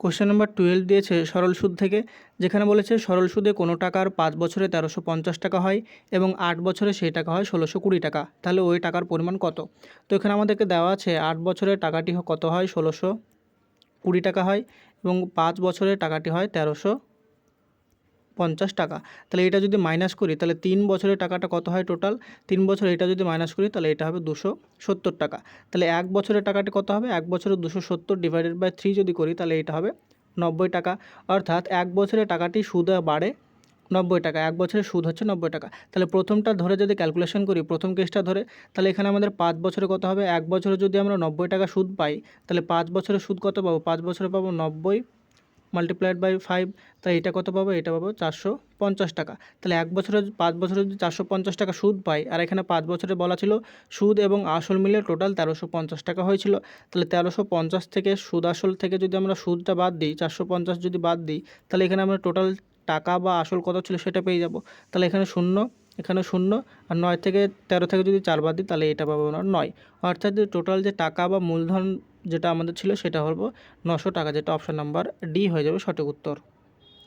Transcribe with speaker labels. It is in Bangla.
Speaker 1: কোশ্চেন নাম্বার টুয়েলভ দিয়েছে সরল সুদ থেকে, যেখানে বলেছে সরল সুদে কোনো টাকার পাঁচ বছরে তেরোশো পঞ্চাশ টাকা হয় এবং আট বছরে সেই টাকা হয় ষোলোশো কুড়ি টাকা। তাহলে ওই টাকার পরিমাণ কত? তো এখানে আমাদেরকে দেওয়া আছে আট বছরের টাকাটি কত হয়? ষোলোশো কুড়ি টাকা হয় এবং পাঁচ বছরের টাকাটি হয় তেরোশো পঞ্চাশ টাকা। তাহলে এটা যদি মাইনাস করি, তাহলে তিন বছরের টাকাটা কত হয় টোটাল তিন বছর এটা যদি মাইনাস করি, তাহলে এটা হবে দুশো সত্তর টাকা। তাহলে এক বছরের টাকাটি কত হবে? এক বছরে দুশো সত্তর ডিভাইডেড বাই থ্রি যদি করি, তাহলে এটা হবে নব্বই টাকা। অর্থাৎ এক বছরের টাকাটি সুদ বাড়ে নব্বই টাকা। এক বছরের সুদ হচ্ছে নব্বই টাকা। তাহলে প্রথমটা ধরে যদি ক্যালকুলেশন করি, প্রথম কেসটা ধরে, তাহলে এখানে আমাদের পাঁচ বছরে কত হবে? এক বছরে যদি আমরা নব্বই টাকা সুদ পাই, তাহলে পাঁচ বছরের সুদ কত পাবো? পাঁচ বছরে পাবো নব্বই মাল্টিপ্লাইড বাই ফাইভ তাহলে এটা কত পাবো? এটা পাবো চারশো পঞ্চাশ টাকা। তাহলে এক বছরে পাঁচ বছরে যদি চারশো পঞ্চাশ টাকা সুদ পাই, আর এখানে পাঁচ বছরে বলা ছিল সুদ এবং আসল মিলে টোটাল তেরোশো পঞ্চাশ টাকা হয়েছিল। তাহলে তেরোশো পঞ্চাশ থেকে সুদ আসল থেকে যদি আমরা সুদটা বাদ দিই, চারশো পঞ্চাশ যদি বাদ দিই, তাহলে এখানে আমরা টোটাল টাকা বা আসল কত ছিল সেটা পেয়ে যাব। তাহলে এখানে শূন্য এখানে শূন্য, আর নয় থেকে তেরো থেকে যদি চার বাদ দিই, তাহলে এটা পাবো আমরা নয়। অর্থাৎ টোটাল যে টাকা বা মূলধন যেটা আমাদের ছিল সেটা হলো নশো টাকা যেটা অপশান নাম্বার ডি হয়ে যাবে সঠিক উত্তর।